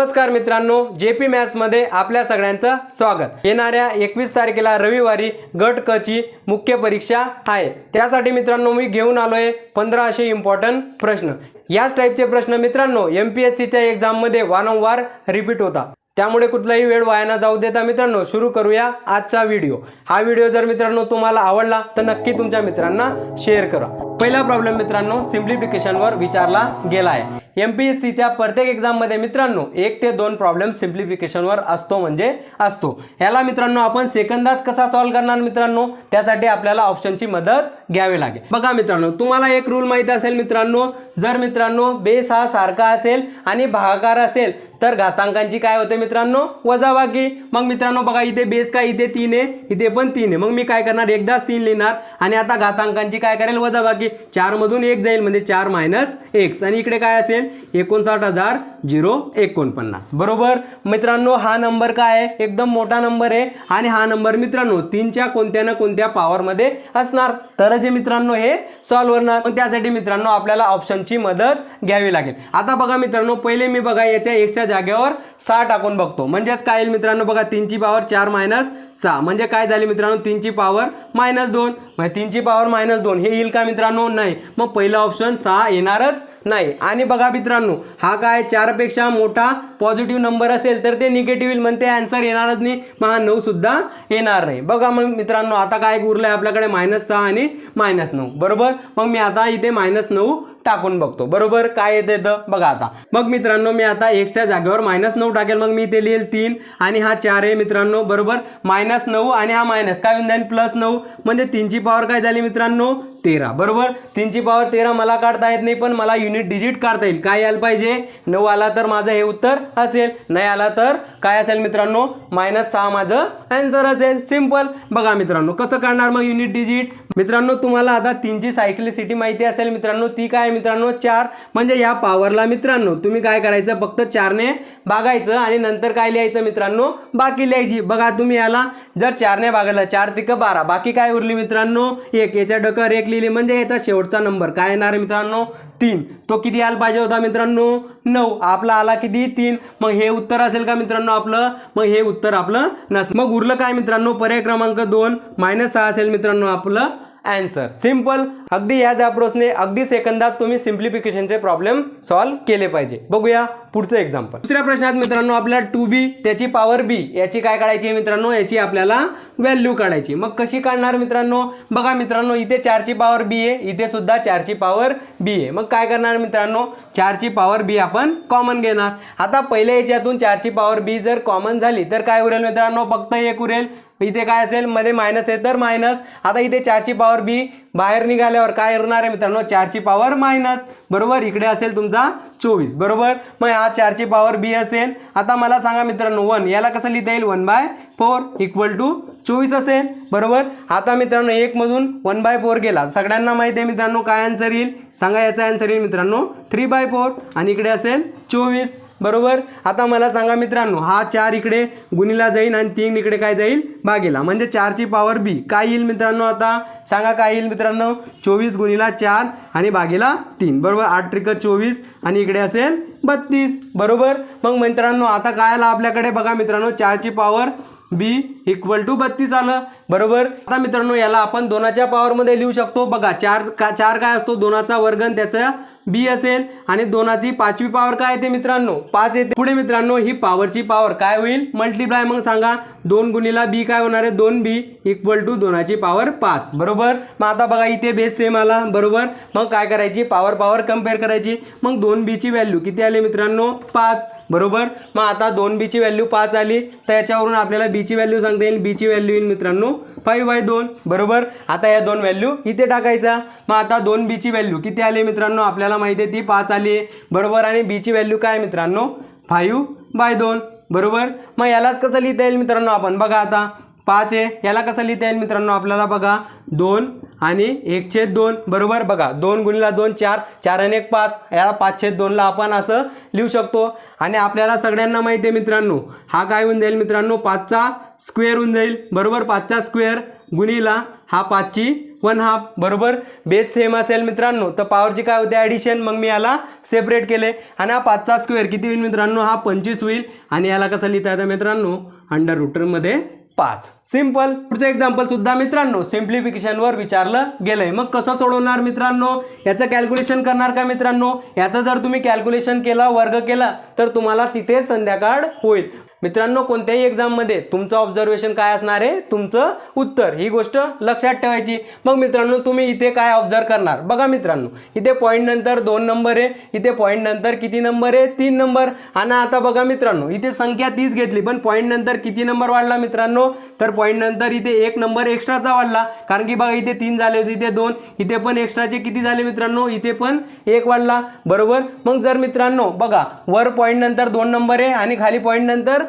नमस्कार मित्रांनो J P मध्ये आपल्या सगळ्यांचं स्वागत. येणाऱ्या एकवीस तारखेला रविवारी गट क ची मुख्य परीक्षा आहे. त्यासाठी मित्रांनो मी घेऊन आलोय पंधराशे इम्पॉर्टंट प्रश्न. याच टाईपचे प्रश्न मित्रांनो एम पी एस सीच्या एक्झाममध्ये वारंवार रिपीट होता. त्यामुळे कुठलाही वेळ वायाना जाऊ देता मित्रांनो सुरू करूया आजचा व्हिडिओ हा व्हिडिओ जर मित्रांनो तुम्हाला आवडला तर नक्की तुमच्या मित्रांना शेअर करा. पहिला प्रॉब्लेम मित्रांनो सिम्प्लिफिकेशनवर विचारला गेला आहे. एम पी एस सीच्या प्रत्येक एक्झाममध्ये मित्रांनो एक ते दोन प्रॉब्लेम सिम्प्लिफिकेशनवर असतो म्हणजे असतो. ह्याला मित्रांनो आपण सेकंदात कसा सॉल्व्ह करणार मित्रांनो? त्यासाठी आपल्याला ऑप्शनची मदत घ्यावी लागेल. बघा मित्रांनो तुम्हाला एक रूल माहीत असेल मित्रांनो जर मित्रांनो बेस हा सारखा असेल आणि भागाकार असेल तर घातांकांची काय होते मित्रांनो? वजाबाकी. मग मित्रांनो बघा इथे बेस काय इथे तीन आहे इथे पण तीन आहे. मग मी काय करणार? एकदाच तीन लिहिणार आणि आता घातांकांची काय करेल? वजाबाकी. चारमधून एक जाईल म्हणजे चार मायनस एक्स आणि इकडे काय असेल? एकोणसाठ हजार झिरो एकोणपन्नास. बरोबर? मित्रांनो हा नंबर काय आहे? एकदम मोठा नंबर आहे आणि हा नंबर मित्रांनो तीनच्या कोणत्या ना कोणत्या पॉवरमध्ये असणार. तरच हे मित्रांनो हे सॉल्व्ह होणार पण त्यासाठी मित्रांनो आपल्याला ऑप्शनची मदत घ्यावी लागेल. आता बघा मित्रांनो पहिले मी बघा याच्या एकच्या जागेवर सहा टाकून बघतो. म्हणजेच काय येईल मित्रांनो बघा तीनची पॉवर चार मायनस सहा. म्हणजे काय झाली मित्रांनो तीनची पॉवर मायनस दोन. म्हणजे तीनची पॉवर मायनस दोन. हे येईल का मित्रांनो? नाही. मग पहिला ऑप्शन सहा येणारच नाही. आणि बघा मित्रांनो हा काय चारपेक्षा मोठा पॉझिटिव्ह नंबर असेल तर ते निगेटिव्ह येईल. म्हणते आन्सर येणारच नाही. मग हा नऊ सुद्धा येणार नाही. बघा मग मित्रांनो आता काय उरलं आहे आपल्याकडे? मायनस सहा आणि मायनस नऊ. बरोबर? मग मी आता इथे मायनस नऊ टाकून बघतो. बरोबर? काय येतं तर बघा आता. मग मित्रांनो मी आता एक्सच्या जागेवर मायनस नऊ टाकेल. मग मी इथे लिहिल तीन आणि हा चार आहे मित्रांनो. बरोबर? मायनस नऊ आणि हा मायनस काय होऊन जाईल? प्लस नऊ. म्हणजे तीनची पॉवर काय झाली मित्रांनो? तेरा. बरोबर? तीनची पॉवर तेरा मला काढता येत नाही पण मला युनिट डिजिट काढता येईल. काय यायला पाहिजे? नऊ आला तर माझं हे उत्तर असेल. नाही आला तर काय असेल मित्रांनो? मायनस सहा माझं आन्सर असेल. सिंपल बघा मित्रांनो कसं काढणार मग युनिट डिजिट मित्रांनो तुम्हाला आता तीनची सायक्लिसिटी माहिती असेल मित्रांनो ती काय मित्रांनो? चार. म्हणजे या पॉवरला मित्रांनो तुम्ही काय करायचं? फक्त चारने भागायचं आणि नंतर काय लिहायचं मित्रांनो? बाकी लिहायची. बघा तुम्ही याला जर चारने भागलं चार तिक बारा. बाकी काय उरली मित्रांनो? एक याच्या डकर एक लिहिली. म्हणजे याचा शेवटचा नंबर काय येणार मित्रांनो? तीन. तो किती यायला पाहिजे होता मित्रांनो? नऊ. आपला आला किती? तीन. मग हे उत्तर असेल का मित्रांनो आपलं? मग हे उत्तर आपलं नस मग उरलं काय मित्रांनो? पर्याय क्रमांक दोन. मायनस सहा असेल मित्रांनो आपलं अँसर सिंपल अगदी याच अप्रोचने अगदी सेकंदात तुम्ही सिम्प्लिफिकेशनचे प्रॉब्लेम सॉल्व्ह केले पाहिजे. बघूया पुढचं एक्झाम्पल दुसऱ्या प्रश्नात मित्रांनो आपल्याला टू बी त्याची पॉवर बी याची काय काढायची आहे मित्रांनो? याची आपल्याला व्हॅल्यू काढायची मग कशी काढणार मित्रांनो? बघा मित्रांनो इथे चारची पॉवर बी आहे इथे सुद्धा चारची पॉवर बी आहे. मग काय करणार मित्रांनो? चारची पॉवर बी आपण कॉमन घेणार. आता पहिल्या याच्यातून चारची पॉवर बी जर कॉमन झाली तर काय उरेल मित्रांनो? फक्त एक उरेल. इथे काय असेल? मध्ये मायनस आहे तर मायनस आता इथे चारची पॉवर बी बाहेर निघाल्यावर काय येणार आहे मित्रांनो? चारची पॉवर मायनस बरोबर? इकडे असेल तुमचा चोवीस. बरोबर? मग हा चारची पॉवर बी असेल. आता मला सांगा मित्रांनो वन. याला कसं लिहिता येईल? One by four equal to चोवीस असेल. बरोबर? आता मित्रांनो एकमधून वन बाय फोर गेला. सगळ्यांना माहिती आहे मित्रांनो काय आन्सर येईल? सांगा याचा आन्सर येईल मित्रांनो. थ्री बाय फोर आणि इकडे असेल चोवीस. बरोबर? आता मला सांगा मित्रांनो हा चार इकडे गुणीला जाईल आणि तीन इकडे काय जाईल? भागेला म्हणजे चारची पॉवर बी काय येईल मित्रांनो आता? सांगा काय येईल मित्रांनो? चोवीस गुणीला चार आणि भागेला तीन. बरोबर? आठ त्रिक चोवीस आणि इकडे असेल बत्तीस. बरोबर? मग मित्रांनो आता काय आलं आपल्याकडे? बघा मित्रांनो चारची पॉवर बी इक्वल टू बत्तीस आलं. बरोबर? आता मित्रांनो याला आपण दोनाच्या पॉवरमध्ये लिहू शकतो. बघा चार का चार काय असतो? दोनाचा वर्गन त्याचा बी असेल आणि दोनाची पाचवी पॉवर काय येते मित्रांनो? पाच येते. पुढे मित्रांनो ही पॉवरची पॉवर काय होईल? मल्टिप्लाय मग सांगा. दोन गुणीला बी काय होणार आहे? दोन बी इक्वल टू दोनाची पॉवर पाच. बरोबर? मग आता बघा इथे बेस सेम आला. बरोबर? मग काय करायची? पॉवर पॉवर कंपेअर करायची. मग दोन बीची व्हॅल्यू किती आली मित्रांनो? पाच. बरोबर? मग आता दोन बीची व्हॅल्यू पाच आली. तर याच्यावरून आपल्याला बीची व्हॅल्यू सांगता येईल. बीची व्हॅल्यू येईल मित्रांनो फाईव्ह बाय दोन. बरोबर? आता या दोन व्हॅल्यू इथे टाकायचा. मग आता दोन बीची व्हॅल्यू किती आली मित्रांनो? आपल्याला माहिती आहे ती पाच आली बरोबर? आणि बीची व्हॅल्यू काय मित्रांनो? फाईव्ह बाय दोन. बरोबर? मग यालाच कसं लिहिता येईल मित्रांनो आपण? बघा आता. पाच आहे. याला कसं लिहिता येईल मित्रांनो आपल्याला? बघा. दोन आणि एक छेद दोन. बरोबर? बघा. दोन गुणीला दोन चार. चार आणि एक पाच. याला पाच छेद दोनला आपण असं लिहू शकतो. आणि आपल्याला सगळ्यांना माहिती आहे मित्रांनो हा काय होऊन जाईल मित्रांनो? पाचचा स्क्वेअर होऊन जाईल. बरोबर? पाचचा स्क्वेअर गुणीला हा पाचची वन हाफ बरोबर? बेस सेम असेल मित्रांनो. तर पावरची काय होते? ॲडिशन मग मी याला सेपरेट केले. आणि हा पाचचा स्क्वेअर किती होईल मित्रांनो? हा पंचवीस होईल. आणि याला कसं लिहिता येतं मित्रांनो? अंडर रुटरमध्ये पाच. सिंपल पुढचं एक्झाम्पल सुद्धा मित्रांनो सिम्प्लिफिकेशनवर विचारलं गेलंय. मग कसं सोडवणार मित्रांनो? याचं कॅल्क्युलेशन करणार का मित्रांनो? याचं जर तुम्ही कॅल्क्युलेशन केला वर्ग केला तर तुम्हाला तिथे संध्याकाळ होईल. मित्रांनो कोणत्याही एक्झाममध्ये तुमचं ऑब्झर्वेशन काय असणार आहे? तुमचं उत्तर. ही गोष्ट लक्षात ठेवायची. मग मित्रांनो तुम्ही इथे काय ऑब्झर्व करणार? बघा मित्रांनो इथे पॉईंट नंतर दोन नंबर आहे. इथे पॉईंट नंतर किती नंबर आहे? तीन नंबर आणि आता बघा मित्रांनो इथे संख्या तीच घेतली पण पॉईंट नंतर किती नंबर वाढला मित्रांनो? तर पॉईंट नंतर इथे एक नंबर एक्स्ट्राचा वाढला. कारण की बघा इथे तीन झाले होते इथे दोन. इथे पण एक्स्ट्राचे किती झाले मित्रांनो? इथे पण एक वाढला. बरोबर? मग जर मित्रांनो बघा वर पॉईंट नंतर दोन नंबर आहे आणि खाली पॉईंट नंतर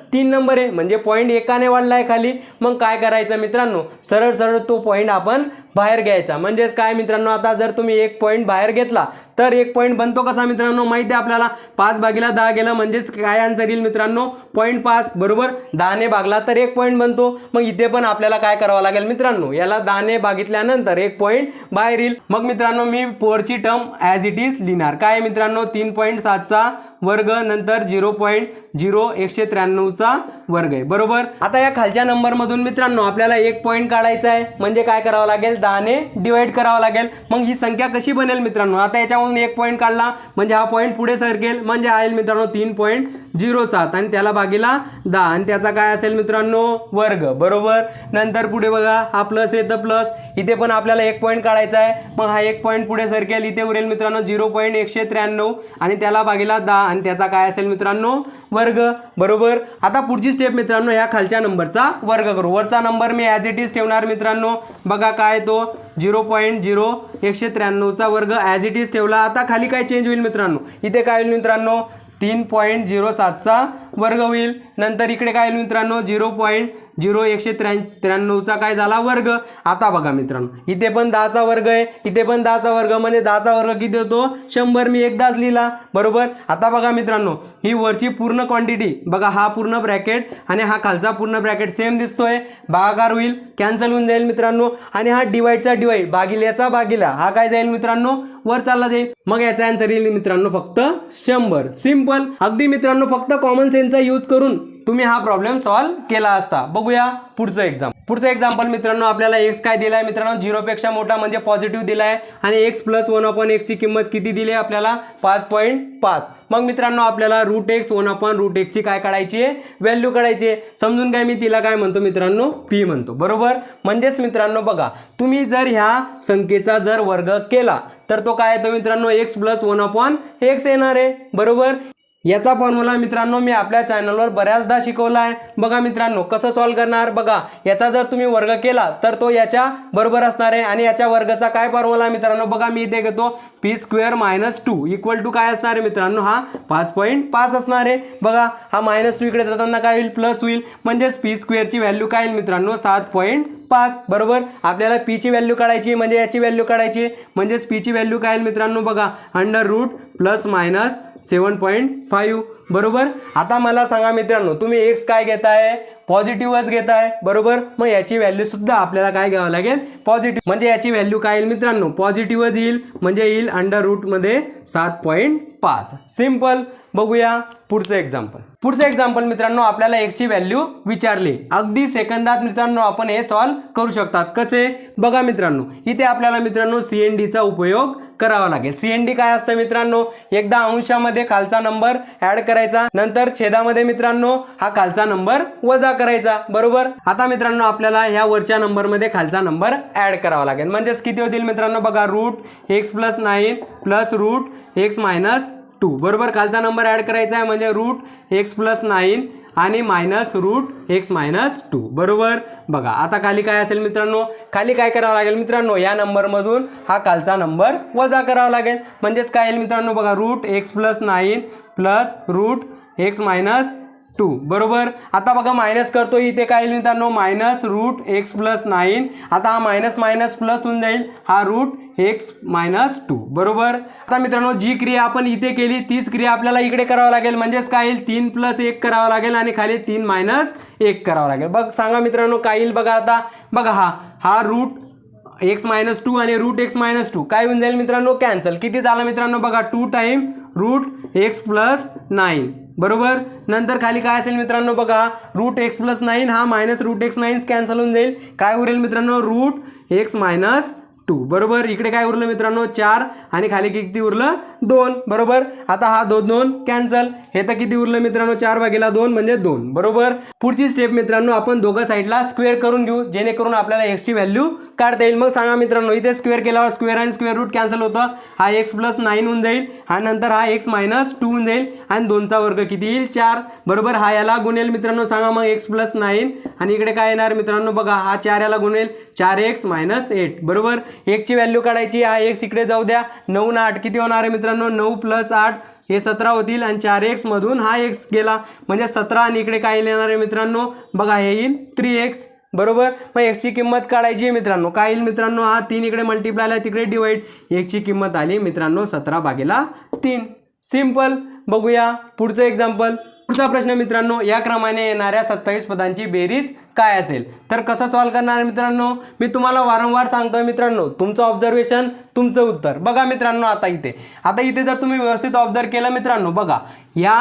तीन नंबर आहे. म्हणजे पॉईंट एकाने वाढला आहे खाली. मग काय करायचं मित्रांनो? सरळ सरळ तो पॉईंट आपण बाहेर घ्यायचा. म्हणजेच काय मित्रांनो? आता जर तुम्ही एक पॉईंट बाहेर घेतला तर एक पॉईंट बनतो कसा मित्रांनो? माहिती आहे आपल्याला? पाच भागीला दहा गेलं म्हणजेच काय आन्सर येईल मित्रांनो? पॉईंट पाच बरोबर? दहाने भागला तर एक पॉईंट बनतो. मग इथे पण आपल्याला काय करावं लागेल मित्रांनो? याला दहाने भागितल्यानंतर एक पॉईंट बाहेर येईल. मग मित्रांनो मी पोरची टर्म ॲज इट इज लिहिणार. काय मित्रांनो? तीन पॉईंट सातचा वर्ग नंतर झिरो पॉईंट झिरो एकशे त्र्याण्णवचा वर्ग आहे. बरोबर? आता या खालच्या नंबरमधून मित्रांनो आपल्याला एक पॉईंट काढायचा आहे. म्हणजे काय करावं लागेल? दहाने डिवाइड करावं लागेल. मग ही संख्या कशी बनेल मित्रांनो? आता याच्यामधून एक पॉईंट काढला. म्हणजे हा पॉईंट पुढे सरकेल. म्हणजे आहे मित्रांनो तीन पॉईंट झिरो सात. आणि त्याला भागीला दहा. आणि त्याचा काय असेल मित्रांनो? वर्ग. बरोबर? नंतर पुढे बघा. हा प्लस येतं प्लस इथे पण आपल्याला एक पॉईंट काढायचा आहे. मग हा एक पॉईंट पुढे सरकेल. इथे उरेल मित्रांनो झिरो पॉईंट एकशे त्र्याण्णव. आणि त्याला भागीला दहा. आणि त्याचा काय असेल मित्रांनो? वर्ग. बरोबर? आता आता पुढची स्टेप मित्रांनो या खालच्या नंबरचा वर्ग करू. वरचा नंबर मी ॲज इट इज ठेवणार मित्रांनो. बघा काय तो झिरो पॉईंट झिरो एकशे त्र्याण्णवचा वर्ग ॲज इट इज ठेवला. आता खाली काय चेंज होईल मित्रांनो? इथे काय होईल मित्रांनो? तीन पॉईंट झिरो सातचा वर्ग होईल. नंतर इकडे काय होईल मित्रांनो? झिरो पॉईंट झिरो एकशे त्र्यां त्र्याण्णवचा काय झाला? वर्ग. आता बघा मित्रांनो. इथे पण दहाचा वर्ग आहे. इथे पण दहाचा वर्ग. म्हणजे दहाचा वर्ग किती होतो? शंभर. मी एकदाच लिहिला. बरोबर? आता बघा मित्रांनो. ही वरची पूर्ण क्वांटिटी बघा हा पूर्ण ब्रॅकेट आणि हा खालचा पूर्ण ब्रॅकेट सेम दिसतोय. भागाकार होईल. कॅन्सल होऊन जाईल मित्रांनो. आणि हा डिवाईडचा डिवाईड भागिल्याचा भागिला. हा काय जाईल मित्रांनो? वर चालला जाईल. मग याचा आन्सर येईल मित्रांनो फक्त शंभर. सिंपल अगदी मित्रांनो फक्त कॉमन सेन्सचा यूज करून तुम्ही हा प्रॉब्लेम सॉल्व्ह केला असता. बघूया पुढचं एक्झाम पुढचं एक्झाम्पल मित्रांनो आपल्याला एक्स काय दिलाय? मित्रांनो झिरोपेक्षा मोठा म्हणजे पॉझिटिव्ह दिलाय आणि एक्स प्लस वन अपॉन एक्सची किंमत किती दिली आहे आपल्याला? पाच पॉईंट पाच. मग मित्रांनो आपल्याला root x one upon root एक्सची काय काढायची आहे? व्हॅल्यू काढायची आहे. समजून काय मी तिला काय म्हणतो मित्रांनो? पी म्हणतो. बरोबर? म्हणजेच मित्रांनो बघा तुम्ही जर ह्या संख्येचा जर वर्ग केला तर तो काय येतो मित्रांनो? X plus one upon x येणार आहे. बरोबर? याचा फॉर्म्युला मित्रांनो मी आपल्या चॅनलवर बऱ्याचदा शिकवला आहे. बघा मित्रांनो कसं सॉल्व्ह करणार? बघा याचा जर तुम्ही वर्ग केला तर तो याच्या बरोबर असणार आहे. आणि याच्या वर्गाचा काय फॉर्म्युला आहे मित्रांनो? बघा मी इथे घेतो. P square minus two equal two काय असणार आहे मित्रांनो? हा पाच पॉईंट पाच असणार आहे. बघा हा मायनस टू इकडे जाताना काय होईल? प्लस होईल. म्हणजेच पी स्क्वेअरची व्हॅल्यू काय येईल मित्रांनो? सात पॉईंट पाच. बरोबर? आपल्याला पीची व्हॅल्यू काढायची म्हणजे याची व्हॅल्यू काढायची. म्हणजेच पीची व्हॅल्यू काय येईल मित्रांनो? बघा under root plus minus seven point five बरोबर? आता मला सांगा मित्रांनो तुम्ही एक्स काय घेताय? पॉझिटिव्हच घेताय. बरोबर? मग याची व्हॅल्यू सुद्धा आपल्याला काय घ्यावं लागेल? पॉझिटिव्ह म्हणजे याची व्हॅल्यू काय येईल मित्रांनो? पॉझिटिव्हच येईल. म्हणजे येईल अंडर रूटमध्ये सात पॉईंट पाच. सिंपल बघूया पुढचं एक्झाम्पल पुढचं एक्झाम्पल मित्रांनो आपल्याला एक्सची व्हॅल्यू विचारली. अगदी सेकंदात मित्रांनो आपण हे सॉल्व्ह करू शकतात. कसे? बघा मित्रांनो. इथे आपल्याला मित्रांनो सी एन डीचा उपयोग करावा लागेल. सी एन डी काय असतं मित्रांनो? एकदा अंशामध्ये खालचा नंबर ऍड करायचा नंतर छेदामध्ये मित्रांनो हा खालचा नंबर वजा करायचा. बरोबर? आता मित्रांनो आपल्याला ह्या वरच्या नंबरमध्ये खालचा नंबर ऍड करावा लागेल. म्हणजेच किती होतील मित्रांनो? बघा root x plus nine plus root x minus two. बरोबर खालचा नंबर ॲड करायचा आहे म्हणजे रूट एक्स प्लस नाईन आणि minus root x minus two बरोबर? बघा आता खाली काय असेल मित्रांनो? खाली काय करावं लागेल मित्रांनो? या नंबरमधून हा खालचा नंबर वजा करावा लागेल. म्हणजेच काय येईल मित्रांनो? बघा root x plus nine plus root x minus two बरोबर? आता बघा मायनस करतो इथे काय येईल मित्रांनो? Minus root x plus nine आता हा मायनस मायनस प्लस होऊन जाईल. हा रूट एक्स मायनस टू बरोबर? आता मित्रांनो जी क्रिया आपण इथे केली तीच क्रिया आपल्याला इकडे करावं लागेल. म्हणजेच काय येईल? तीन प्लस एक करावं लागेल आणि खाली तीन मायनस एक करावं लागेल. बघ सांगा मित्रांनो काय येईल बघा आता. बघा हा हा रूट एक्स मायनस टू आणि रूट एक्स मायनस टू काय होऊन जाईल मित्रांनो? कॅन्सल किती झाला मित्रांनो? बघा two time root x plus nine बरोबर? नंतर खाली काय असेल मित्रांनो? बघा रूट एक्स प्लस नाईन हा minus root x nine cancel होऊन जाईल. काय उरेल मित्रांनो? Root x minus two. बरोबर? इकडे काय उरलं मित्रांनो? चार. आणि खाली किती उरलं? दोन. बरोबर? आता हा दोन दोन. कॅन्सल हे तर किती उरलं मित्रांनो? चार भागीला दोन म्हणजे दोन. बरोबर? पुढची स्टेप मित्रांनो आपण दोघं साईडला स्क्वेअर करून घेऊ. जेणेकरून आपल्याला एक्सची व्हॅल्यू काढता येईल. मग सांगा मित्रांनो इथे स्क्वेअर केल्यावर स्क्वेअर आणि स्क्वेअर रूट कॅन्सल होतं. हा एक्स प्लस नाईन होऊन जाईल. हा नंतर हा एक्स मायनस टू होऊन जाईल. आणि दोनचा वर्ग किती येईल? चार. बरोबर? हा याला गुणेल मित्रांनो. सांगा मग एक्स प्लस नाईन आणि इकडे काय येणार मित्रांनो? बघा हा चार याला गुणेल. चार एक्स मायनस एट बरोबर? एकची व्हॅल्यू काढायची हा एक्स इकडे जाऊ द्या. नऊ ना आठ किती होणार आहे मित्रांनो? नऊ प्लस आठ हे सतरा होतील आणि चार एक्समधून हा एक्स गेला. म्हणजे सतरा आणि इकडे काय येणार आहे मित्रांनो? बघा हे येईल थ्री एक्स बरोबर? मग एक्सची किंमत काढायची आहे मित्रांनो. काय येईल मित्रांनो? हा तीन इकडे मल्टिप्लायला तिकडे डिवाईड एक्सची किंमत आली मित्रांनो सतरा भागेला तीन. सिंपल बघूया पुढचं एक्झाम्पल पुढचा प्रश्न मित्रांनो या क्रमाने येणाऱ्या सत्तावीस पदांची बेरीज काय असेल? तर कसं सॉल्व्ह करणार मित्रांनो? मी तुम्हाला वारंवार सांगतोय मित्रांनो तुमचं ऑब्झर्वेशन तुमचं उत्तर. बघा मित्रांनो आता इथे. आता इथे जर तुम्ही व्यवस्थित ऑब्झर्व केलं मित्रांनो बघा. या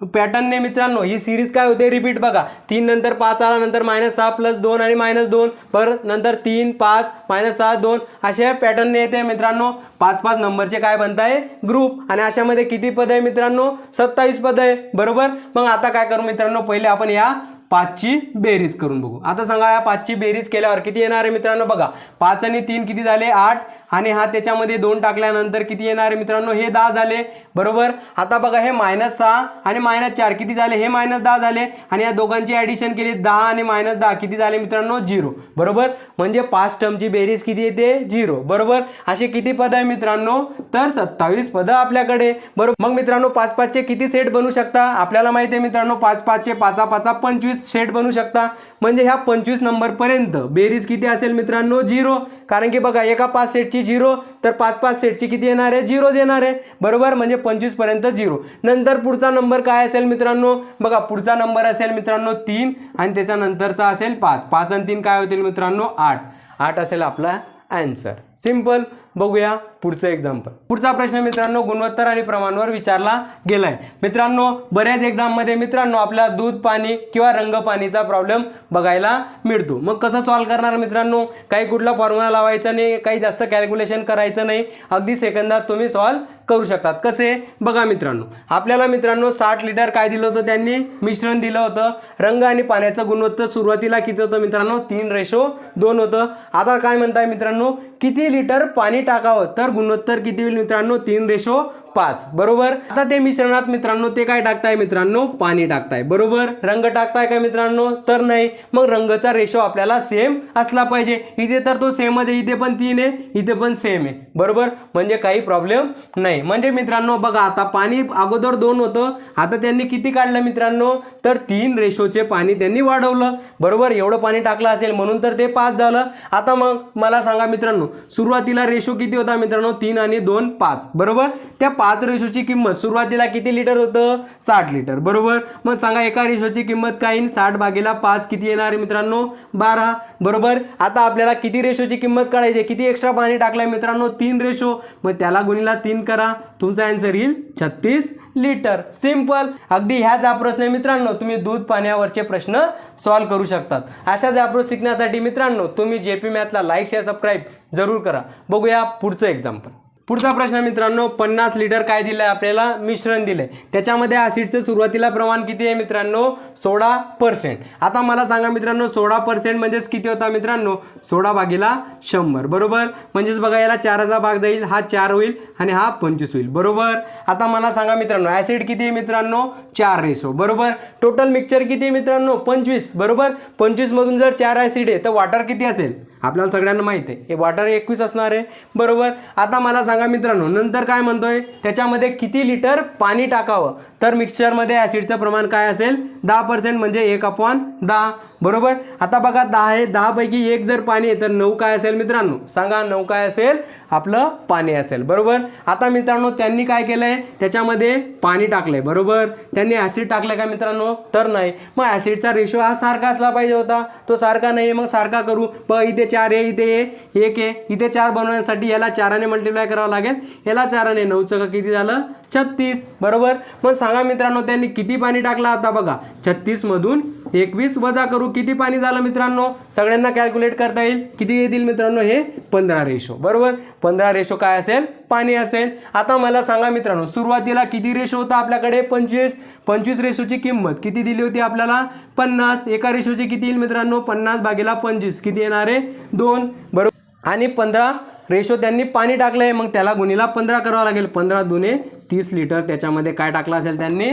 पॅटर्नने मित्रांनो ही सिरीज काय होते? रिपीट बघा. तीन नंतर पाच आला नंतर मायनस सहा प्लस दोन आणि मायनस दोन. परत नंतर तीन पाच मायनस सहा दोन. अशा पॅटर्नने येते मित्रांनो. पाच पाच नंबरचे काय बनताय? ग्रुप आणि अशामध्ये किती पद आहे मित्रांनो? सत्तावीस पद आहे. बरोबर? मग आता काय करू मित्रांनो? पहिले आपण या पाचची बेरीज करून बघू. आता सांगा या पाचची बेरीज केल्यावर किती येणार आहे मित्रांनो? बघा. पाच आणि तीन किती झाले? आठ. आणि हा त्याच्यामध्ये दोन टाकल्यानंतर किती येणार आहे मित्रांनो? हे दहा झाले. बरोबर? आता बघा हे मायनस सहा आणि मायनस चार. किती झाले? हे मायनस दहा झाले. आणि या दोघांची ॲडिशन केली दहा आणि मायनस दहा. किती झाले मित्रांनो? झिरो बरोबर? म्हणजे पाच टर्मची बेरीज किती येते? झिरो बरोबर? असे किती पद आहे मित्रांनो? तर सत्तावीस पदं आपल्याकडे. बरोबर मग मित्रांनो पाच पाचचे किती सेट बनू शकता? आपल्याला माहिती आहे मित्रांनो पाच पाचचे पाचा पाचा पंचवीस सेट बनू शकता. म्हणजे ह्या पंचवीस नंबरपर्यंत बेरीज किती असेल मित्रांनो? झिरो कारण की बघा एका पाच सेटची झिरो तर पाच पाच सेटची किती येणार आहे? झिरो येणार आहे. बरोबर? म्हणजे पंचवीसपर्यंत झिरो. नंतर पुढचा नंबर काय असेल मित्रांनो? बघा पुढचा नंबर असेल मित्रांनो तीन आणि त्याच्यानंतरचा असेल पाच. पाच आणि तीन काय होतील मित्रांनो? आठ. आठ असेल आपला अँसर सिंपल बघूया. पुढचं एक्झाम्पल पुढचा प्रश्न मित्रांनो गुणवत्तर आणि प्रमाणवर विचारला गेलाय. मित्रांनो बऱ्याच एक्झाममध्ये मित्रांनो आपल्या दूध पाणी किंवा रंग पाणीचा प्रॉब्लेम बघायला मिळतो. मग कसं सॉल्व्ह करणार मित्रांनो? काही कुठला फॉर्म्युला लावायचा नाही काही जास्त कॅल्क्युलेशन करायचं नाही. अगदी सेकंदात तुम्ही सॉल्व्ह करू शकतात. कसे? बघा मित्रांनो. आपल्याला मित्रांनो साठ लिटर काय दिलं होतं त्यांनी? मिश्रण दिलं होतं. रंग आणि पाण्याचं गुणवत्ता सुरुवातीला किती होतं मित्रांनो? तीन रेशो दोन होतं. आता काय म्हणताय मित्रांनो? किती लिटर पाणी टाकावं? तर गुणोत्तर किती होईल मित्रांनो? तीन रेशो पाच बरोबर? आता ते मिश्रणात मित्रांनो ते काय टाकताय मित्रांनो? पाणी टाकताय बरोबर? रंग टाकताय का मित्रांनो? तर नाही. मग रंगचा रेशो आपल्याला सेम असला पाहिजे. इथे तर तो सेमच आहे इथे पण तीन आहे इथे पण सेम आहे. बरोबर? म्हणजे काही प्रॉब्लेम नाही. म्हणजे मित्रांनो बघा आता पाणी अगोदर दोन होतं. आता त्यांनी किती काढलं मित्रांनो? तर तीन रेशोचे पाणी त्यांनी वाढवलं. बरोबर? एवढं पाणी टाकलं असेल म्हणून तर ते पाच झालं. आता मग मला सांगा मित्रांनो सुरुवातीला रेशो किती होता मित्रांनो? तीन आणि दोन पाच. बरोबर? त्या पाच रेशोची किंमत. सुरुवातीला किती लिटर होतं? साठ लिटर. बरोबर? मग सांगा एका रेशोची किंमत काय? येईल साठ भागेला पाच किती येणार आहे मित्रांनो? बारा. बरोबर? आता आपल्याला किती रेशोची किंमत काढायची किती एक्स्ट्रा पाणी टाकलंय मित्रांनो? तीन रेशो. मग त्याला गुणीला तीन करा. तुमचा आन्सर येईल छत्तीस लिटर. सिंपल अगदी ह्याच प्रश्न आहे मित्रांनो. तुम्ही दूध पाण्यावरचे प्रश्न सॉल्व्ह करू शकतात. अशाच अप्रोच शिकण्यासाठी मित्रांनो तुम्ही जे पी मॅथला लाईक शेअर सबस्क्राईब जरूर करा. बघूया पुढचं एक्झाम्पल पुढचा प्रश्न मित्रांनो पन्नास लिटर काय दिलं आहे आपल्याला? मिश्रण दिलं आहे त्याच्यामध्ये ॲसिडचं सुरुवातीला प्रमाण किती आहे मित्रांनो? सोळा पर्सेंट आता मला सांगा मित्रांनो सोळा पर्सेंट म्हणजेच किती होता मित्रांनो? सोळा भागीला शंभर. बरोबर? म्हणजेच बघा याला चाराचा भाग जाईल हा चार होईल आणि हा पंचवीस होईल. बरोबर? आता मला सांगा मित्रांनो ॲसिड किती आहे मित्रांनो? चार रेसो बरोबर? टोटल मिक्सचर किती आहे मित्रांनो? पंचवीस. बरोबर? पंचवीसमधून जर चार ॲसिड आहे तर वॉटर किती असेल? आपल्याला सगळ्यांना माहिती आहे. हे वॉटर एकवीस असणार आहे. बरोबर? आता मला सांगा सांगा मित्रांनो नंतर काय म्हणतोय? त्याच्यामध्ये किती लिटर पाणी टाकावं? तर मिक्सचरमध्ये ॲसिडचं प्रमाण काय असेल? दहा पर्सेंट म्हणजे एक अपॉन दहा. बरोबर? आता बघा दहा आहे दहापैकी एक जर पाणी आहे तर नऊ काय असेल मित्रांनो? सांगा नऊ काय असेल? आपलं पाणी असेल बरोबर? आता मित्रांनो त्यांनी काय केलंय? त्याच्यामध्ये पाणी टाकलंय बरोबर? त्यांनी ॲसिड टाकलंय का मित्रांनो? तर नाही. मग ॲसिडचा रेशो हा सारखा असला पाहिजे होता. तो सारखा नाही मग सारखा करू. मग इथे चार आहे इथे आहे एक आहे. इथे चार बनवण्यासाठी याला चाराने मल्टिप्लाय करावं लागेल. याला चाराने नऊचं का किती झालं? छत्तीस बरोबर? मग सांगा मित्रांनो त्यांनी किती पाणी टाकलं आता बघा? छत्तीसमधून एकवीस वजा करू किती पाणी झालं मित्रांनो? सगळ्यांना कॅल्क्युलेट करता येईल. किती येतील मित्रांनो? हे पंधरा रेशो बरोबर? पंधरा रेशो काय असेल? पाणी असेल. आता मला सांगा मित्रांनो सुरुवातीला किती रेशो होता आपल्याकडे? पंचवीस. पंचवीस रेशोची किंमत किती दिली होती आपल्याला? पन्नास. एका रेशोची किती येईल मित्रांनो? पन्नास भागेला पंचवीस. किती येणार आहे? दोन. बरोबर? आणि पंधरा रेशो त्यांनी पाणी टाकलं आहे. मग त्याला गुणीला पंधरा करावं लागेल. पंधरा दुने तीस लिटर त्याच्यामध्ये काय टाकलं असेल त्यांनी?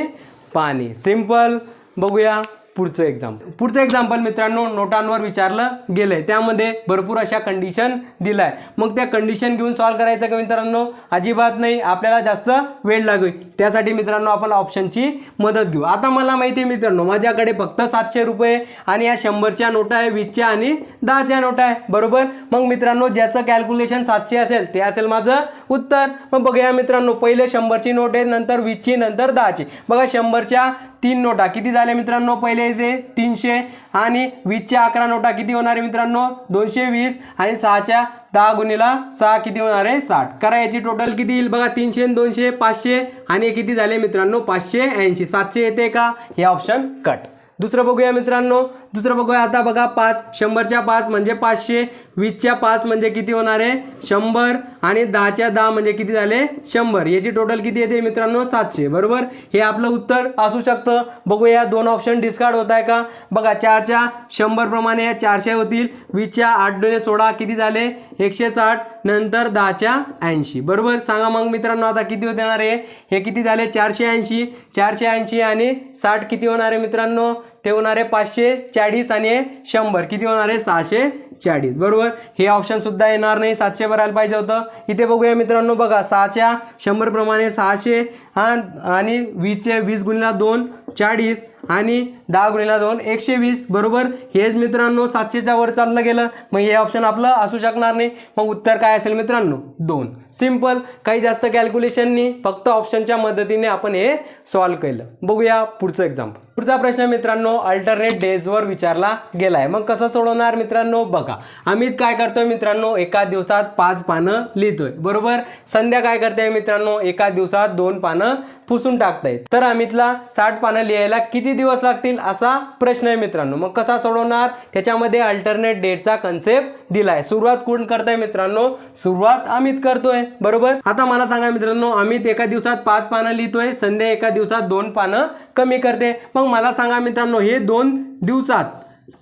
पाणी. सिंपल बघूया. पुढचं एक्झाम्पल पुढचं एक्झाम्पल मित्रांनो नोटांवर विचारलं गेलंय. त्यामध्ये भरपूर अशा कंडिशन दिलाय. मग त्या कंडिशन घेऊन सॉल्व्ह करायचं का मित्रांनो? अजिबात नाही. आपल्याला जास्त वेळ लागेल. त्यासाठी मित्रांनो आपण ऑप्शनची मदत घेऊ. आता मला माहिती आहे मित्रांनो माझ्याकडे फक्त सातशे रुपये आणि या शंभरच्या नोटा आहे वीसच्या आणि दहाच्या नोटा आहे. बरोबर? मग मित्रांनो ज्याचं कॅल्क्युलेशन सातशे असेल ते असेल माझं उत्तर. मग बघूया मित्रांनो पहिले शंभरची नोट आहे नंतर वीसची नंतर दहाची. बघा शंभरच्या तीन नोटा. किती झाल्या मित्रांनो? पहिले जे तीनशे आणि वीसच्या अकरा नोटा किती होणार आहे मित्रांनो? दोनशे वीस आणि सहाच्या दहा गुणीला सहा किती होणार? आहे साठ. करा याची टोटल किती येईल? बघा तीनशे आणि दोनशे पाचशे आणि हे किती झाले मित्रांनो? पाचशे ऐंशी. सातशे येते का? हे ऑप्शन कट दुसरं बघूया मित्रांनो. दुसरं बघूया आता बघा पाच. शंभरच्या पाच म्हणजे पाचशे. वीसच्या पाच म्हणजे किती होणार आहे? शंभर. आणि दहाच्या दहा म्हणजे किती झाले? शंभर. याची टोटल किती येते मित्रांनो? सातशे. बरोबर? हे आपलं उत्तर असू शकतं. बघूया दोन ऑप्शन डिस्कार्ड होत आहे का? बघा चारच्या शंभरप्रमाणे या चारशे होतील. वीसच्या आठ दोन सोळा. किती झाले? एकशे साठ. नंतर दहाच्या ऐंशी. बरोबर? सांगा मग मित्रांनो आता किती होत येणार आहे? हे किती झाले? चारशे ऐंशी. चारशे ऐंशी आणि साठ किती होणार आहे मित्रांनो? ते होणार आहे पाचशे चाळीस आणि शंभर. किती होणार आहे? सहाशे चाळीस. बरोबर? हे ऑप्शन सुद्धा येणार नाही. सातशे भरायला पाहिजे होतं. इथे बघूया मित्रांनो बघा सहाच्या शंभरप्रमाणे सहाशे हा. आणि वीसचे वीस गुणिला दोन चाळीस. आणि दहा गुणिला दोन एकशे वीस. बरोबर? हेच मित्रांनो सातशेच्या वर चाललं गेलं. मग हे ऑप्शन आपलं असू शकणार नाही. मग उत्तर काय असेल मित्रांनो? दोन. सिंपल काही जास्त कॅल्क्युलेशननी फक्त ऑप्शनच्या मदतीने आपण हे सॉल्व्ह केलं. बघूया पुढचं एक्झाम्पल पुढचा प्रश्न मित्रांनो अल्टरनेट डेजवर विचारला गेलाय. मग कसं सोडवणार मित्रांनो? बघा अमित काय करतोय मित्रांनो? एका दिवसात पाच पानं लिहितोय. बरोबर? संध्या काय करते मित्रांनो? एका दिवसात दोन पानं पुसून टाकताय. तर अमितला साठ पानं लिहायला किती दिवस लागतील असा प्रश्न आहे मित्रांनो. मग कसा सोडवणार? त्याच्यामध्ये अल्टरनेट डेटचा कन्सेप्ट दिलाय. सुरुवात कोण करताय मित्रांनो? सुरुवात अमित करतोय. बरोबर? आता मला सांगा मित्रांनो अमित एका दिवसात पाच पानं लिहितोय संध्या एका दिवसात दोन पानं कमी करते. मग मला सांगा मित्रांनो हे दोन दिवसात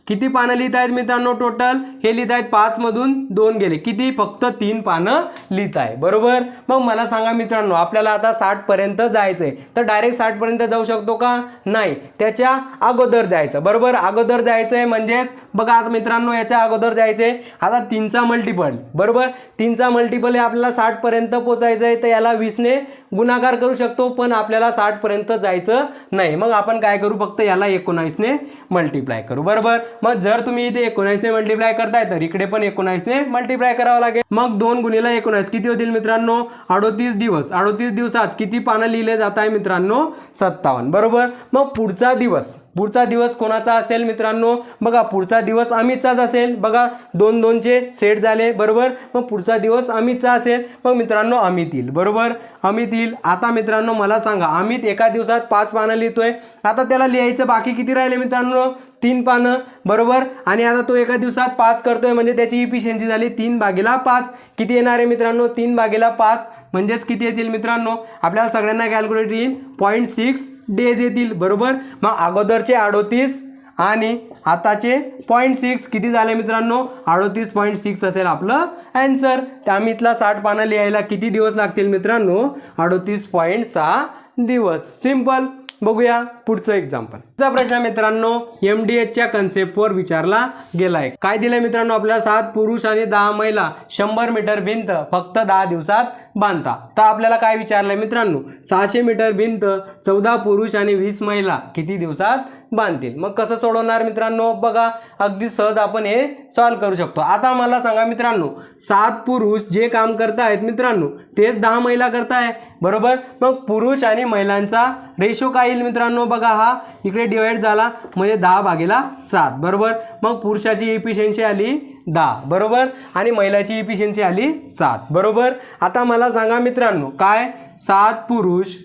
किती पानं लिहित आहेत मित्रांनो टोटल? हे लिहित आहेत पाच मधून दोन गेले. किती? फक्त तीन पानं लिहित आहे. बरोबर? मग मला सांगा मित्रांनो आपल्याला आता साठ पर्यंत जायचंय. तर डायरेक्ट साठ पर्यंत जाऊ शकतो का? नाही. त्याच्या अगोदर जायचं. बरोबर? अगोदर जायचंय म्हणजेच बघा आता मित्रांनो याच्या अगोदर जायचंय. आता तीनचा मल्टिपल बरोबर? तीनचा मल्टिपल हे आपल्याला साठ पर्यंत पोचायचं आहे तर याला वीसने गुणाकार करू शकतो पण आपल्याला साठ पर्यंत जायचं नाही. मग आपण काय करू? फक्त याला एकोणावीसने मल्टिप्लाय करू. बरोबर? मग जर तुम्ही इथे एकोणावीसने मल्टिप्लाय करताय तर इकडे पण एकोणावीसने मल्टिप्लाय करावं लागेल. मग दोन गुणीला एकोणावीस किती होतील मित्रांनो? अडोतीस दिवस. अडोतीस दिवसात किती पानं लिहिले जात आहे मित्रांनो? सत्तावन्न. बरोबर? मग पुढचा दिवस. पुढचा दिवस कोणाचा असेल मित्रांनो? बघा पुढचा दिवस अमितचाच असेल. बघा दोन दोनचे सेट झाले बरोबर? मग पुढचा दिवस अमितचा असेल. मग मित्रांनो अमित येईल बरोबर? अमित येईल. आता मित्रांनो मला सांगा अमित एका दिवसात पाच पानं लिहितोय. आता त्याला लिहायचं बाकी किती राहिले मित्रांनो? तीन पानं बरोबर? आणि आता तो एका दिवसात पाच करतोय म्हणजे त्याची इफिशियन्सी झाली तीन बागेला पाच. किती येणार आहे मित्रांनो? तीन बागेला पाच. म्हणजेच किती येतील मित्रांनो? आपल्याला सगळ्यांना कॅल्क्युलेट येईल. पॉईंट सिक्स डेज येतील बरोबर? मग अगोदरचे अडोतीस आणि आताचे पॉईंट सिक्स किती झाले मित्रांनो? अडोतीस पॉईंट सिक्स असेल आपलं अँसर त्या इथला साठ पानं लिहायला किती दिवस लागतील मित्रांनो? अडोतीस पॉईंट सहा दिवस. सिंपल बघूया पुढचं एक्झाम्पल पुढचा प्रश्न मित्रांनो एम डी एचच्या कन्सेप्टवर विचारला गेलाय. काय दिलंय मित्रांनो आपल्याला? सात पुरुष आणि दहा महिला. शंभर मीटर भिंत फक्त दहा दिवसात बांधता. तर आपल्याला काय विचारलंय मित्रांनो? सहाशे मीटर भिंत चौदा पुरुष आणि वीस महिला. किती दिवसात बांधतील. मग कसं सोडवणार मित्रांनो? बघा अगदी सहज आपण हे सॉल्व करू शकतो. आता मला सांगा मित्रांनो सात पुरुष जे काम करतायत मित्रांनो तेच दहा महिला करताय? बरोबर? मग पुरुष आणि महिलांचा रेशो काय येईल मित्रांनो? बघा हा इकडे डिवाइड झाला म्हणजे दहा भागेला सात. बरोबर? मग पुरुषाची इफिशियन्सी आली दहा. बरोबर? आणि महिलाची इफिशियन्सी आली सात. बरोबर? आता मला सांगा मित्रांनो काय? सात पुरुष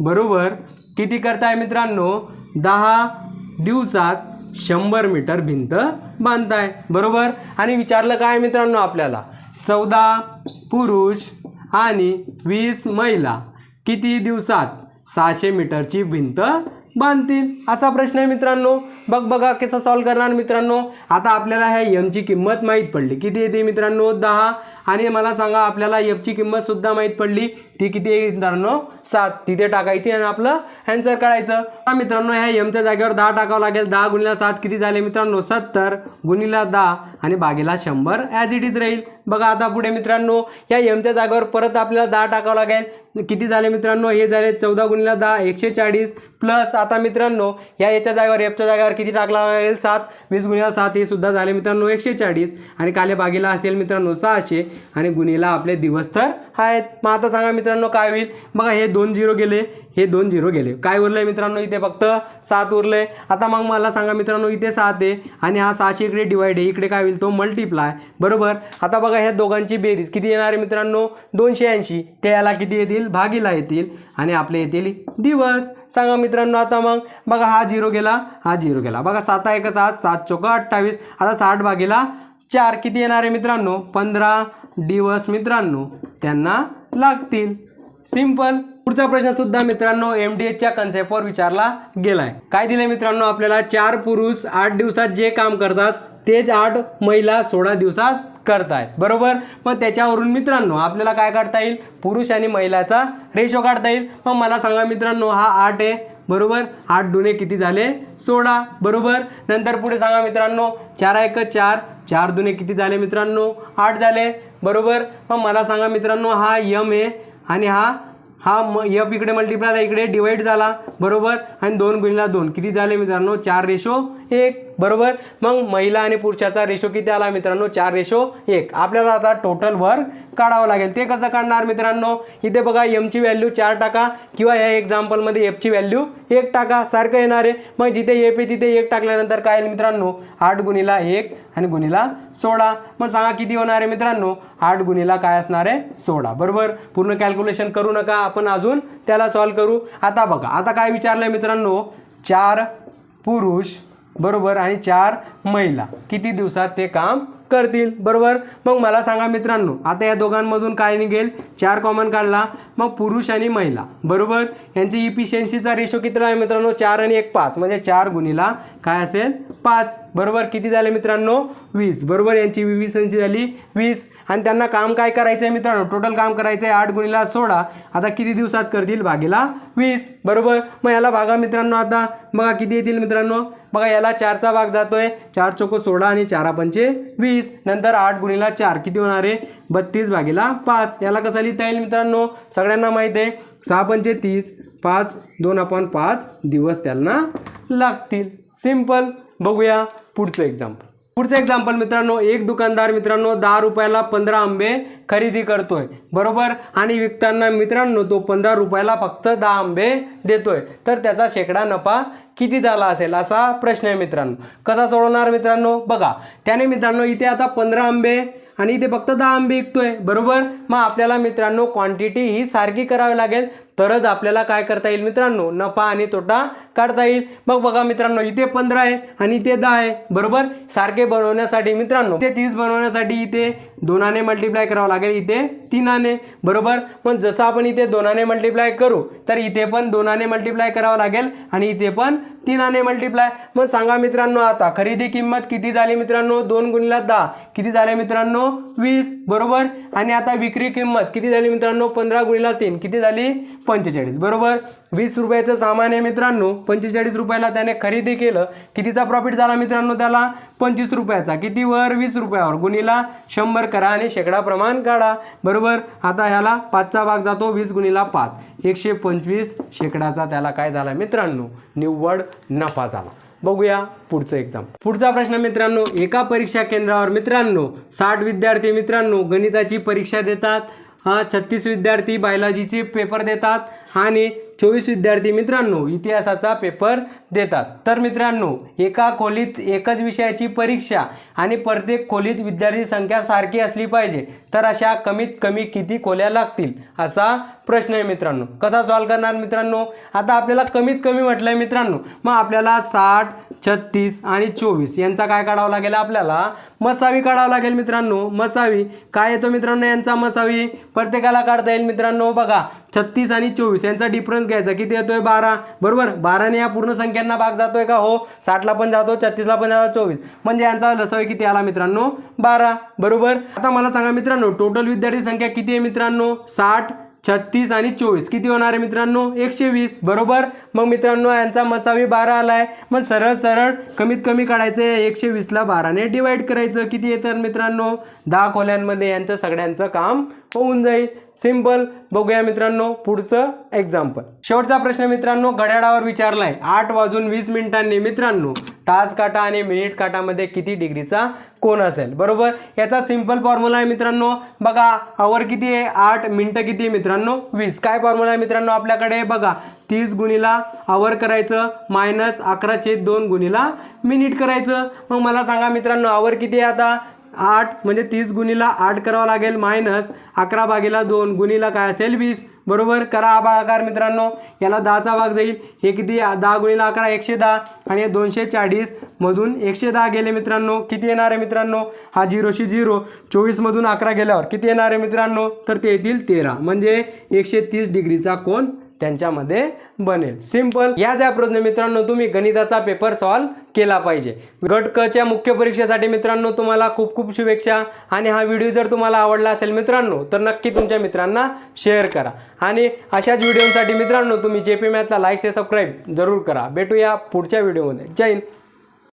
बरोबर? किती करताय मित्रांनो? दहा दिवसात शंभर मीटर भिंत बांधताय. बरोबर? आणि विचारलं काय मित्रांनो आपल्याला? चौदा पुरुष आणि वीस महिला किती दिवसात सहाशे मीटरची भिंत बांधतील? असा प्रश्न आहे मित्रांनो. बघ बघा कसं सॉल्व करणार मित्रांनो. आता आपल्याला ह्या यमची किंमत माहीत पडली. किती येते मित्रांनो? दहा आणि मला सांगा आपल्याला एफची किंमत सुद्धा माहीत पडली. ती किती आहे मित्रांनो? सात. तिथे टाकायची आणि आपलं अँसर काढायचं. मित्रांनो ह्या यमच्या जागेवर दहा टाकावं लागेल. दहा गुणिला सात किती झाले मित्रांनो? सत्तर. गुणिला दहा आणि बागेला शंभर ॲज इट इज राहील. बघा आता पुढे मित्रांनो या यमच्या जागेवर परत आपल्याला दहा टाकावं लागेल. किती झाले मित्रांनो? हे झाले चौदा गुणिला दहा एकशे चाळीस. प्लस आता मित्रांनो या याच्या जागेवर एफच्या जागेवर किती टाकला लागेल? सात. वीस गुणिला सात हे सुद्धा झाले मित्रांनो एकशे चाळीस. आणि काले बागेला असेल मित्रांनो सहाशे. आणि गुन्हेला आपले दिवस तर आहेत. मग आता सांगा मित्रांनो काय होईल? बघा हे दोन झिरो गेले. हे दोन झिरो गेले. काय उरलंय मित्रांनो इथे फक्त? सात उरले आता मग मला सांगा मित्रांनो इथे सात आहे आणि हा सहाशे इकडे डिवाइड आहे. इकडे काय होईल? तो मल्टिप्लाय बरोबर? आता बघा ह्या दोघांची बेरीज किती येणार आहे मित्रांनो? दोनशे ऐंशी. ते याला किती येतील? भागीला येतील. आणि आपले येतील दिवस. सांगा मित्रांनो आता मग. बघा हा झिरो गेला. हा झिरो गेला. बघा सात एक सात? सात चौका अठ्ठावीस. आता साठ भागीला चार. किती येणार आहे मित्रांनो? पंधरा. दिवस मित्रांनो त्यांना लागतील. सिंपल पुढचा प्रश्न सुद्धा मित्रांनो एम डी एचच्या कन्सेप्टवर विचारला गेलाय. काय दिलंय मित्रांनो आपल्याला? चार पुरुष आठ दिवसात जे काम करतात तेच आठ महिला सोळा दिवसात करतायत बरोबर? मग त्याच्यावरून मित्रांनो आपल्याला काय काढता येईल? पुरुष आणि महिलाचा रेशो काढता येईल. मग मला सांगा मित्रांनो हा आठ आहे. बरोबर? आठ दुने किती झाले? सोळा. बरोबर? नंतर पुढे सांगा मित्रांनो चार एक चार चार दुने किती झाले मित्रांनो? आठ झाले. बरोबर? मग मला सांगा मित्रांनो हा यम आहे आणि हा हा म यप इकडे मल्टिप्लाय इकडे डिवाइड झाला. बरोबर? आणि दोन गुणला दोन. किती झाले मित्रांनो? चार रेशो एक. बरोबर? मग महिला आणि पुरुषाचा रेशो किती आला मित्रांनो? चार रेशो एक. आपल्याला आता टोटल वर काढावं लागेल. ते कसं काढणार मित्रांनो? इथे बघा एमची व्हॅल्यू चार टाका किंवा या एक्झाम्पलमध्ये एफची व्हॅल्यू एक टाका. सारखं येणार आहे. मग जिथे एफ आहे तिथे एक टाकल्यानंतर काय येईल मित्रांनो? आठ गुणीला एक आणि गुणीला सोळा. मग सांगा किती होणार आहे मित्रांनो? आठ गुणीला काय असणार आहे? सोळा. बरोबर? पूर्ण कॅल्क्युलेशन करू नका आपण अजून. त्याला सॉल्व करू. आता बघा. आता काय विचारलंय मित्रांनो? चार पुरुष बरोबर. आणि चार महिला. किती दिवसात ते काम करतील बरोबर? मग मला सांगा मित्रांनो आता या दोघांमधून काय निघेल? चार कॉमन काढला मग पुरुष आणि महिला बरोबर? यांची इफिशियन्सीचा रेशो किती आहे मित्रांनो? चार आणि एक पाच म्हणजे चार गुणीला काय असेल? पाच बरोबर? किती झाले मित्रांनो? वीस बरोबर? यांची इफिशियन्सी झाली वीस. आणि त्यांना काम काय करायचं आहे मित्रांनो? टोटल काम करायचं आहे आठ गुणीला सोळा. आता किती दिवसात करतील? भागीला वीस बरोबर? मग याला भागा मित्रांनो आता. बघा किती येतील मित्रांनो? बघा याला चारचा भाग जातोय. चार चोको सोळा आणि चारा पंचे वीस. नंतर आठ गुणीला चार. किती होणार? आहे बत्तीस भागीला पाच. याला कसं लिहिता येईल मित्रांनो? सगळ्यांना माहिती आहे. सहा पंचे तीस. पाच दोन आपण पाच दिवस त्यांना लागतील. सिंपल बघूया पुढचं एक्झाम्पल पुढचं एक्झाम्पल मित्रांनो एक दुकानदार मित्रांनो दहा रुपयाला पंधरा आंबे खरेदी करतोय. बरोबर? आणि विकताना मित्रांनो तो पंधरा रुपयाला फक्त दहा आंबे देतोय. तर त्याचा शेकडा नफा किती झाला असेल असा प्रश्न आहे मित्रांनो. कसा सोडवणार मित्रांनो? बघा. त्याने मित्रांनो इथे आता पंधरा आंबे आणि इथे फक्त दहा आंबे विकतोय बरोबर? मग आपल्याला मित्रांनो क्वांटिटी ही सारखी करावी लागेल. तरच आपल्याला काय करता येईल मित्रांनो? नफा आणि तोटा काढता येईल. मग बघा मित्रांनो इथे पंधरा आहे आणि इथे दहा आहे बरोबर? सारखे बनवण्यासाठी मित्रांनो इथे तीस बनवण्यासाठी इथे दोनाने मल्टिप्लाय करावं लागेल. इथे तीनाने बरोबर? मग जसं आपण इथे दोनाने मल्टिप्लाय करू तर इथे पण दोनाने मल्टिप्लाय करावं लागेल आणि इथे पण तीनाने मल्टिप्लाय मग सांगा मित्रांनो आता खरेदी किंमत किती झाली मित्रांनो? दोन गुणिला दहा. किती झाले मित्रांनो? मित्रांनो वीस बरोबर? आणि आता विक्री किंमत किती झाली मित्रांनो? पंधरा गुणीला तीन. किती झाली? पंचेचाळीस. बरोबर? वीस रुपयाचं सामान आहे मित्रांनो. पंचेचाळीस रुपयाला त्याने खरेदी केलं. कितीचा प्रॉफिट झाला मित्रांनो त्याला? पंचवीस रुपयाचा. किती वर? वीस रुपयावर. गुणीला शंभर करा आणि शेकडा प्रमाण काढा. बरोबर? आता ह्याला पाचचा भाग जातो. वीस गुणीला पाच. एकशे पंचवीस शेकडाचा त्याला काय झाला मित्रांनो? निव्वळ नफा झाला. बघूया पुढचं एक्झाम पुढचा प्रश्न मित्रांनो एका परीक्षा केंद्रावर मित्रांनो साठ विद्यार्थी मित्रांनो गणिताची परीक्षा देतात हा छत्तीस विद्यार्थी बायोलॉजीचे पेपर देतात आणि चोवीस विद्यार्थी मित्रांनो इतिहासाचा पेपर देतात. तर मित्रांनो एका खोलीत एकच विषयाची परीक्षा आणि प्रत्येक खोलीत विद्यार्थी संख्या सारखी असली पाहिजे तर अशा कमीत कमी किती खोल्या लागतील? असा प्रश्न आहे मित्रांनो. कसा सॉल्व करणार मित्रांनो? आता आपल्याला कमीत कमी म्हटलं आहे मित्रांनो. मग आपल्याला साठ छत्तीस आणि चोवीस यांचा काय काढावा लागेल आपल्याला? मसावी काढावं लागेल मित्रांनो. मसावी. काय येतो मित्रांनो यांचा मसावी? प्रत्येकाला काढता येईल मित्रांनो. बघा छत्तीस आणि चोवीस यांचा डिफरन्स घ्यायचा. किती येतोय? बारा. बरोबर? बाराने या पूर्ण संख्यांना भाग जातोय का? हो. साठला पण जातो छत्तीसला पण जातो चोवीस. म्हणजे यांचा लसावी किती आला मित्रांनो? बारा. बरोबर? आता मला सांगा मित्रांनो टोटल विद्यार्थी संख्या किती आहे मित्रांनो? साठ छत्तीस आणि चोवीस. किती होणार आहे मित्रांनो? एकशे वीस. बरोबर? मग मित्रांनो यांचा मसावी बारा आलाय. मग सरळ सरळ कमीत कमी काढायचं आहे. एकशे वीसला बाराने डिवाईड करायचं. किती येतात मित्रांनो? दहा खोल्यांमध्ये यांचं सगळ्यांचं काम होऊन जाईल. सिंपल बघूया मित्रांनो पुढचं एक्झाम्पल शेवटचा प्रश्न मित्रांनो घड्याळावर विचारलाय. आठ वाजून वीस मिनिटांनी मित्रांनो तास काटा आणि मिनिट काटामध्ये किती डिग्रीचा कोण असेल? बरोबर? याचा सिंपल फॉर्म्युला आहे मित्रांनो. बघा आवर किती आहे? आठ मिनटं किती आहे मित्रांनो? वीस. काय फॉर्म्युला आहे मित्रांनो आपल्याकडे? बघा तीस गुणीला आवर करायचं मायनस अकराचे दोन गुणीला मिनिट करायचं. मग मला सांगा मित्रांनो आवर किती आहे आता? आठ म्हणजे तीस गुणीला आठ करावं लागेल मायनस अकरा भागीला दोन. गुणीला काय असेल? वीस. बरोबर? करा हा भागाकार मित्रांनो. याला दहाचा भाग जाईल. हे किती? दहा गुणीला अकरा एकशे दहा. आणि दोनशे चाळीस मधून एकशे दहा गेले मित्रांनो. किती येणार आहे मित्रांनो? हा झिरोशी झिरो. चोवीसमधून अकरा गेल्यावर किती येणार आहे मित्रांनो? तर ते येतील तेरा. म्हणजे एकशे तीस डिग्रीचा कोण त्यांच्यामध्ये बनेल. सिंपल या ज्या प्रश्न मित्रांनो तुम्ही गणिताचा पेपर सॉल्व केला पाहिजे. गट क च्या मुख्य परीक्षेसाठी मित्रांनो तुम्हाला खूप खूप शुभेच्छा आणि हा व्हिडिओ जर तुम्हाला आवडला असेल मित्रांनो तर नक्की तुमच्या मित्रांना शेअर करा. आणि अशाच व्हिडिओसाठी मित्रांनो तुम्ही जे पी मॅथला लाईक शेअर सबस्क्राईब जरूर करा. भेटूया पुढच्या व्हिडिओमध्ये जय हिंद.